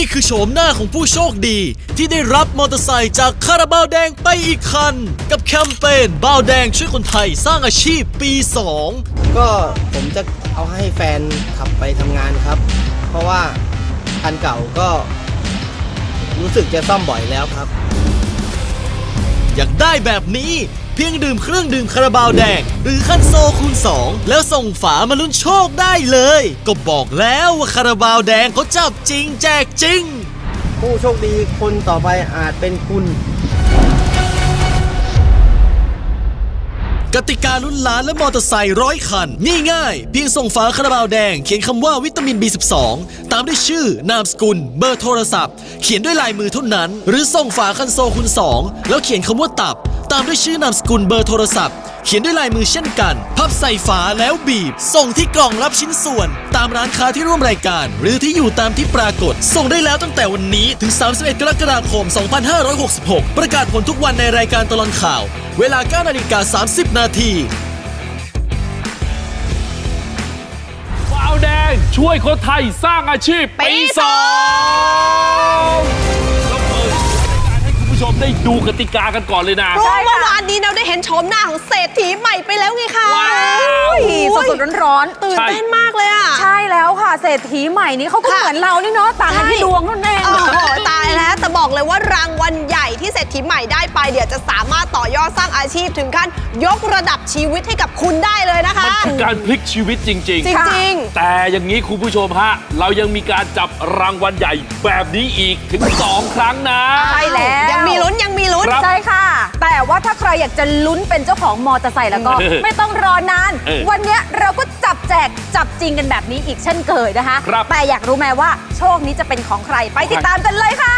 ี่คือโฉมหน้าของผู้โชคดี ที่ได้รับมอเตอร์ไซค์จากคาราบาวแดงไปอีกคัน กับแคมเปญบาวแดงช่วยคนไทยสร้างอาชีพปี 2 ก็ผมจะเอาให้แฟนขับไปทำงานครับ เพราะว่าคันเก่าก็รู้สึกจะซ่อมบ่อยแล้วครับ อยากได้แบบนี้ เพียงดื่มเครื่องดื่มคาราบาวแดง หรือคันโซคูณ 2 แล้วส่งฝามาลุ้นโชคได้เลย ก็บอกแล้วว่าคาราบาวแดงเขาจับจริงแจกจริง ผู้โชคดีคนต่อไปอาจเป็นคุณ กติกาลุ้นล้านและมอเตอร์ไซค์ร้อยคันง่ายๆเพียงส่งฝาคาราบาวแดง เขียนคำว่าวิตามิน B12 ตามด้วยชื่อ นามสกุล เบอร์โทรศัพท์ เขียนด้วยลายมือเท่านั้น หรือส่งฝาคันโซคูณ2แล้วเขียนคำว่าตับ ตามด้วยชื่อนามสกุลเบอร์โทรศัพท์ เขียนด้วยลายมือเช่นกัน พับใส่ฝาแล้วบีบ ส่งที่กล่องรับชิ้นส่วน ตามร้านค้าที่ร่วมรายการ หรือที่อยู่ตามที่ปรากฏ ส่งได้แล้วตั้งแต่วันนี้ถึง 31 กรกฎาคม 2566 ประกาศผลทุกวันในรายการตลอดข่าว เวลา9นาฬิกา30 นาทีบาวแดงช่วยคนไทยสร้างอาชีพปีสอง ด้ดูกติกากันก่อนเลยนะ เพราะว่าเมื่อวานนี้เราได้เห็นโฉมหน้าของเศรษฐีใหม่ไปแล้วไงคะว้าวสดสดๆร้อนๆตื่นใช่เต้นมากเลยอะ ใช่แล้วค่ะเศรษฐีใหม่นี้เขาก็ค่ะเหมือนเรานี่เนาะต่างกันที่ใช่ดวงเท่านั้นเองโอ้โหตายแล้วแต่บอกเลยว่ารางวัลใหญ่ที่เศรษฐีใหม่ได้ไปเดี๋ยวจะสามารถต่อยอดสร้างอาชีพถึงขั้นยกระดับชีวิตให้กับคุณได้เลยนะคะมันคือการพลิกชีวิตจริงจริงๆ แต่อย่างนี้คุณผู้ชมฮะเรายังมีการจับรางวัลใหญ่แบบนี้อีกถึง 2 ครั้งนะใช่แล้วยังมีลุ้นยังมี ลุ้น ใช่ค่ะ แต่ว่าถ้าใครอยากจะลุ้นเป็นเจ้าของมอเตอร์ไซค์แล้วก็ ไม่ต้องรอนาน วันนี้เราก็จับแจกจับจริงกันแบบนี้อีกเช่นเคยนะคะ แต่อยากรู้ไหมว่าโชคนี้จะเป็นของใครไปติดตามกันเลยค่ะ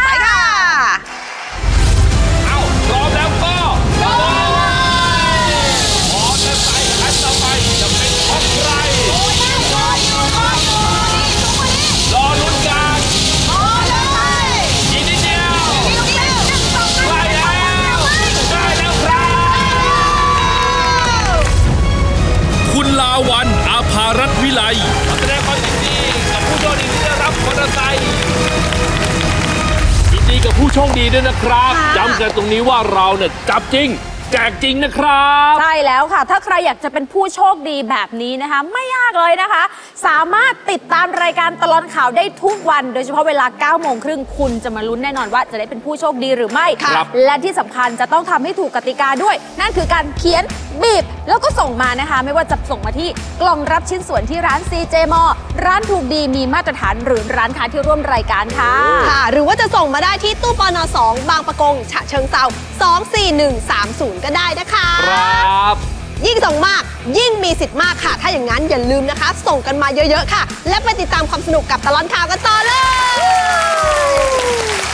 วิไลขอแสดงความยินดีกับผู้โชคดีที่ได้รับมอเตอร์ไซค์ยินดีกับผู้โชคดีด้วยนะครับค่ะ ย้ำกันตรงนี้ว่าเราเนี่ยจับจริง แจกจริงนะครับ ใช่แล้วค่ะ ถ้าใครอยากจะเป็นผู้โชคดีแบบนี้นะคะ ไม่ยากเลยนะคะ สามารถติดตามรายการตลอดข่าวได้ทุกวัน โดยเฉพาะเวลา 9 โมงครึ่งคุณจะมาลุ้นแน่นอนว่าจะได้เป็นผู้โชคดีหรือไม่ ครับ และที่สำคัญจะต้องทำให้ถูกกติกาด้วย นั่นคือการเขียนบีบ แล้วก็ส่งมานะคะ ไม่ว่าจะส่งมาที่กล่องรับชิ้นส่วนที่ร้าน CJ m ร้านถูกดีมีมาตรฐานหรือร้านค้าที่ร่วมรายการค่ะ ค่ะ หรือว่าจะส่งมาได้ที่ตู้ปน2บางประกงฉะเชิงเซา 24130 ก็ได้นะคะครับยิ่งส่งมากยิ่งมีสิทธิ์มากค่ะ ถ้าอย่างนั้นอย่าลืมนะคะ ส่งกันมาเยอะๆค่ะ และไปติดตามความสนุกกับตลอดข่าวกันต่อเลย